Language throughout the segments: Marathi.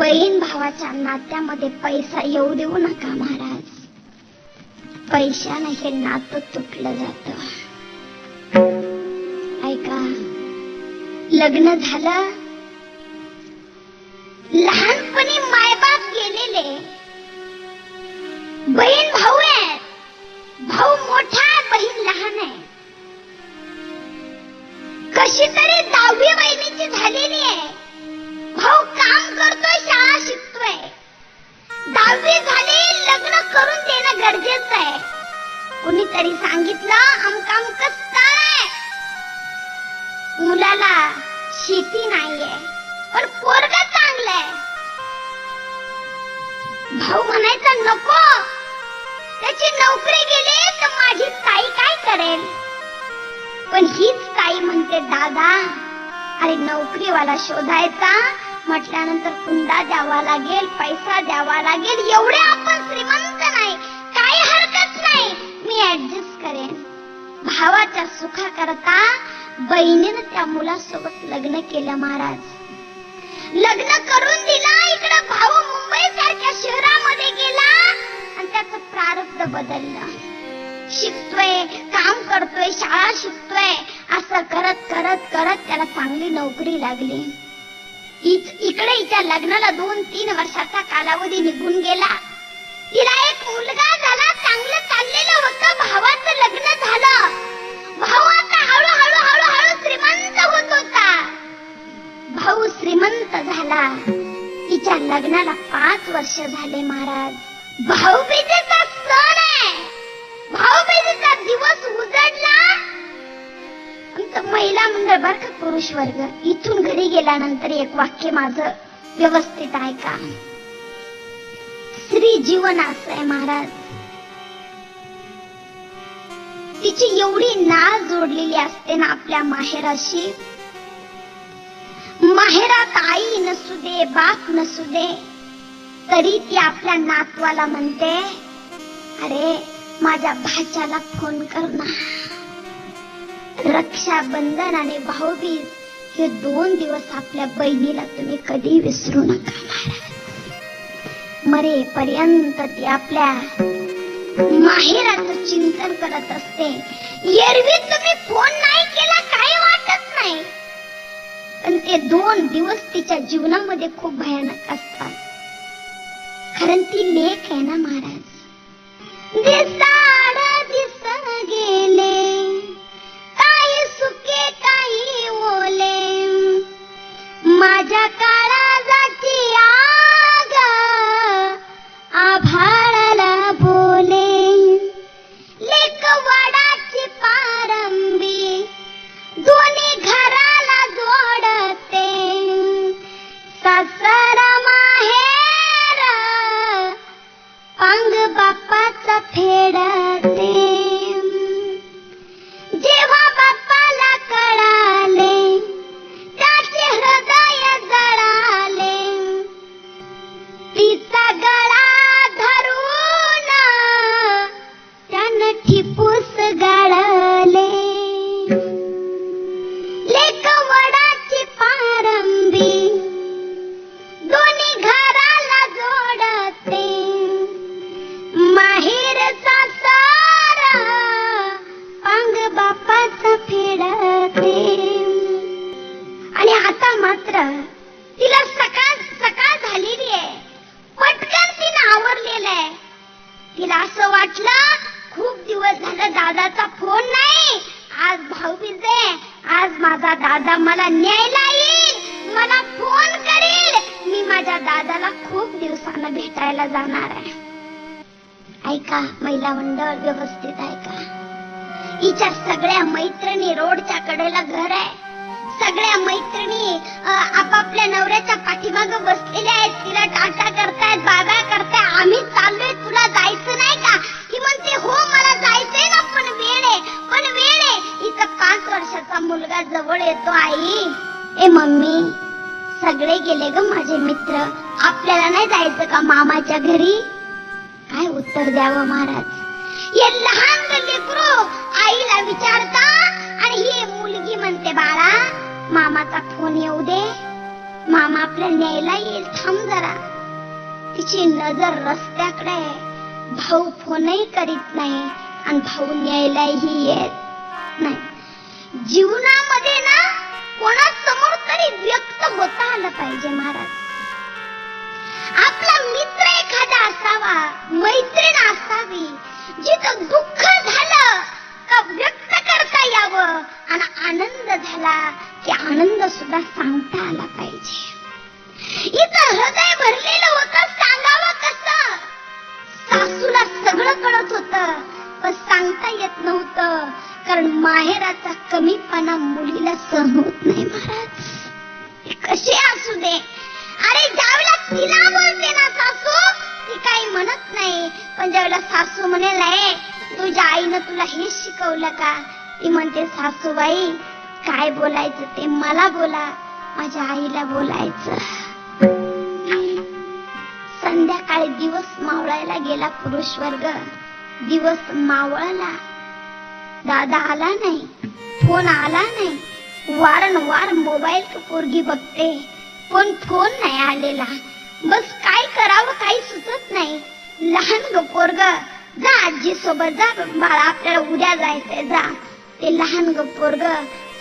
बहीण भावाच्या नात्यामध्ये पैसा येऊ देऊ नका महाराज. पैशानं हे नातं तुटलं जात. ऐका लग्न झालं. लहानपणी मायबाप गेलेले. बहीण भाऊ आहे. भाऊ मोठा आहे बहीण लहान आहे. कशी तरी दहावी बहिणीची झालेली आहे. दहावी झाले लग्न करून देणं गरजेचं आहे. कुणीतरी सांगितलं आमका आमकं स्थळ मुलाला शेती नाहीये पण पोरग चांगलंय भाऊ म्हणायचा नको. त्याची नोकरी गेली तर माझी ताई काय करेल? पण हीच ताई म्हणते दादा अरे नोकरीवाला शोधायचा म्हटल्यानंतर कुंडा द्यावा लागेल पैसा द्यावा लागेल एवढे आपण श्रीमंत नाही काही हरकत नाही. मी ऍडजस्ट करेन. भावाच्या सुखाकरता बहिणीनं त्या मुलासोबत लग्न केलं महाराज. लग्न करून दिला इकडं भाऊ मुंबई सारख्या शहरामध्ये गेला आणि त्याचं प्रारब्ध बदललं. शिकतोय काम करतोय शाळा शिकतोय असं करत करत करत त्याला चांगली नोकरी लागली. इकडे हिच्या लग्नाला दोन तीन वर्षाचा कालावधी निघून गेला. तिला एक मुलगा झाला चांगलं चाललेलं होतं भावाचं लग्न झालं. भाऊ आता हळूहळू हळूहळू श्रीमंत होत होता. भाऊ श्रीमंत झाला. तिच्या लग्नाला पाच वर्ष झाले महाराज. भाऊबीजेचा सण आहे. भाऊबीजेचा दिवस उजडला महिला मंडळ बर का पुरुष वर्ग. इथून घरी गेल्यानंतर एक वाक्य माझं व्यवस्थित आहे का? स्त्री जीवन असं आहे महाराज तिची एवढी नाळ जोडलेली असते ना आपल्या माहेराशी. माहेरात आई नसू दे बाप नसू दे तरी ती आपल्या नातवाला म्हणते अरे माझ्या भाच्याला फोन कर ना. रक्षाबंधन आणि भाऊबीज हे दोन दिवस आपल्या बहिणीला तुम्ही कधी विसरू नका महाराज. मरेपर्यंत ती आपल्या माहेराचं चिंतन करत असते. एरवी तुम्ही फोन नाही केला काही वाटत नाही. पण ते दोन दिवस तिच्या जीवनामध्ये खूप भयानक असतात. कारण ती लेख आहे ना महाराज? दिसाड आता तिला सकाळ सकाळ झालेली आहे. पटकन तिनं आवरलेलं आहे. तिला असं वाटलं खूप दिवस झालं दादाचा फोन नाही. आज भाऊबीज आहे. आज माझा दादा मला न्यायला येईल. मला फोन करेल. मी माझ्या दादाला खूप दिवसानं भेटायला जाणार आहे. ऐका महिला मंडळ व्यवस्थित ऐका. हिच्या सगळ्या मैत्रिणी रोडच्या कडेला घर आहे. सगळ्या मैत्रिणी आपापल्या नवऱ्याच्या पाठीमाग बसलेल्या आहेत. तिला टाटा करतायत बाबा करताय. आम्ही चाललोय तुला जायचं नाही का? ती म्हणते हो मला जायचंय ना पण वेळ आहे पण वेळ आहे. हिचा पाच वर्षाचा मुलगा जवळ येतो आई. ए मम्मी सगळे गेले ग माझे मित्र. आपल्याला नाही जायचं का मामाच्या घरी? काय उत्तर द्यावं महाराज? हे लहान लेकरू आईला विचारता आणि हे मामाचा फोन येऊ दे. मामा आपल्या न्यायला येईल. थांब जरा. तिची नजर रस्त्याकडे भाऊ फोनही करीत नाही आणि भाऊ न्यायलाही येत नाही. जीवनामध्ये ना कोणासमोर तरी व्यक्त होता आलं पाहिजे महाराज. आपला मित्र एखादा असावा मैत्रीण असावी जिथं दुःख झालं का व्यक्त सांगता आला पाहिजे इथं हृदय भरलेलं होतं सांगावं कसं? सासूला सगळं कळत होत पण सांगता येत नव्हतं कारण माहेराचा कमीपणा मुलीला सहन होत नाही महाराज. कसे असू दे? अरे ज्यावेळेला तिला बोलते ना सासू ती काही म्हणत नाही पण ज्यावेळेला सासू म्हणेल "ए, तुझ्या आईनं तुला हे शिकवलं का? ती म्हणते सासूबाई काय बोलायचं ते मला बोला. माझ्या आईला बोलायचं. संध्याकाळी दिवस मावळायला गेला पुरुष वर्ग. दिवस मावळला. दादा आला नाही. फोन आला नाही. वारंवार मोबाईल पोरगी बघते. पण फोन नाही आलेला. बस काय करावं काही सुचत नाही. लहान ग पोरग. जा आजी सोबत जा. बाळा आपल्याला उद्या जायचंय. जा. ते लहान ग पोरग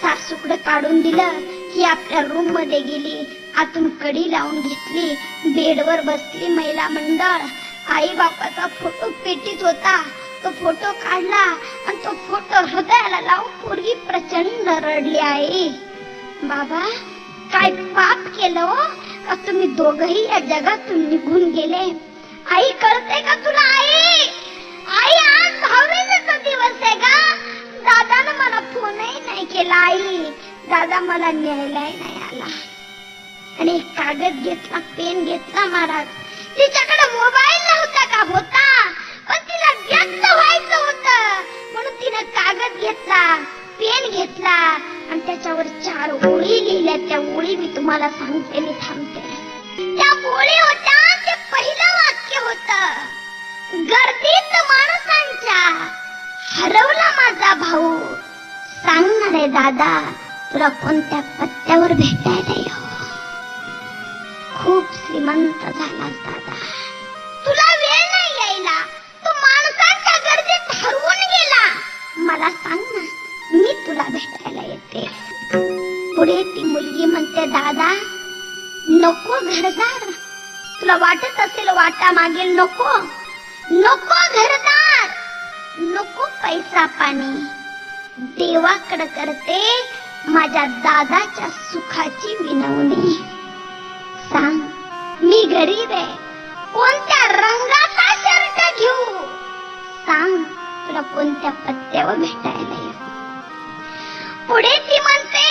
सासूकडे काढून दिलं. ती आपल्या रूममध्ये गेली. आतून कडी लावून घेतली. बेडवर बसली महिला मंडळ. आई बापाचा फोटो पेटीत होता. तो फोटो काढला आणि तो फोटो हृदयाला लावून पोरगी प्रचंड रडली आई. बाबा काय पाप केलं हो? का तुम्ही दोघही या जगातून निघून गेले? आई करते का तुला आई? आई आज दहावीचा दिवस आहे का? दादानं मला फोनही नाही केला आई. दादा मला न्यायलाय नाही आला. आणि कागद घेतला पेन घेतला महाराज. तिच्याकडे मोबाईल नव्हता का होता? पण तिला व्यक्त व्हायचं होतं. म्हणून तिनं कागद घेतला पेन घेतला. आणि त्याच्यावर चार ओळी लिहिल्या. त्या ओळी मी तुम्हाला सांगते मी थांबते. त्या ओळी होत्या ते पहिलं वाक्य होत. गर्दीत माणसांच्या हरवला माझा भाऊ. सांगणार आहे दादा तुला कोणत्या पत्त्यावर भेटायला येऊ? खूप श्रीमंत झालास दादा. तुला वेळ नाही यायला. तू माणसांच्या गर्दीत हरवून गेला. मला सांग ना मी तुला भेटायला येते. पुढे ती मुलगी म्हणते दादा नको घरदार. तुला वाटत असेल वाटा मागेल नको. नको घरदार. नको पैसा पाणी. देवाकडे करते माझ्या दादाच्या सुखाची विनवणी. सांग मी गरीब आहे. कोणत्या रंगाचा शर्ट घेऊ? सांग तुला कोणत्या पत्त्यावर भेटायला येऊ? पुढे ती म्हणते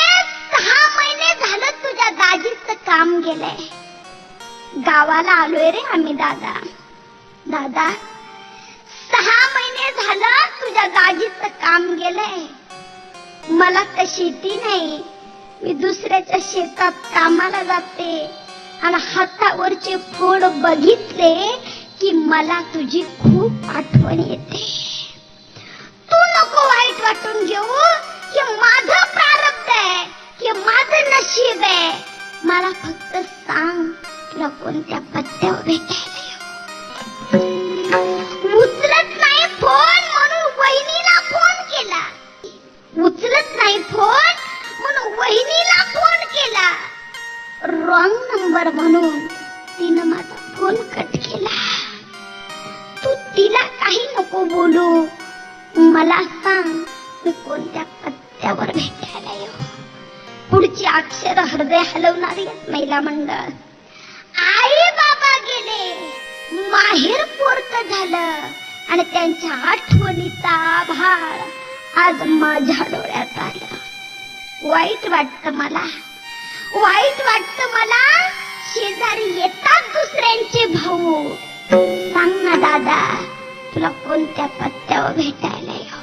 सहा महिने झालं तुझ्या दाजीच काम गेलंय. गावाला आलोय रे आम्ही दादा. दादा सहा महिने झालं तुझ्या दाजीच काम गेलंय. मला तर शेती नाही. मी दुसऱ्याच्या शेतात कामाला जाते. आणि हातावरचे फोड बघितले की मला तुझी खूप आठवण येते. तू नको वाईट वाटून घेऊ. की माझं प्रारब्ध आहे. की माझं नशीब आहे. मला फक्त सांग तुला कोणत्या पत्त्यावर भेटायला नंबर म्हणून तिनं माझा फोन कट केला. तू तिला काही नको बोलू. मला सांग मी कोणत्या पत्त्यावर भेटायला येऊ? पुढची अक्षर हृदय हलवणारी महिला मंडळ. आई बाबा गेले. माहेर पोरत झालं. आणि त्यांच्या आठवणीचा आभाळ आज माझ्या डोळ्यात आलं. वाईट वाटत मला. वाईट वाटत मला शेजारी येतात दुसऱ्यांचे भाऊ. सांग ना दादा तुला कोणत्या पत्त्यावर भेटायला येऊ?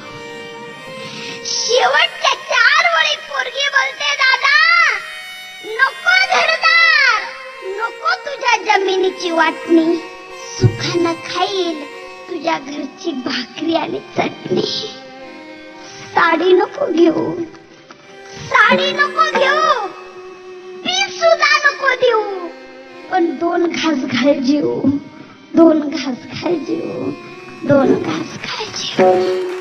शेवटच्या चार वळी पोरगी बोलते दादा नको घरदार नको तुझ्या जमिनीची वाटणी. सुखानं खाईल तुझ्या घरची भाकरी आणि चटणी. साडी नको घेऊ साडी नको घेऊ. पीस सुद्धा नको देऊ. पण दोन घास घाल जेऊ दोन घास खायचे दोन घास खायचे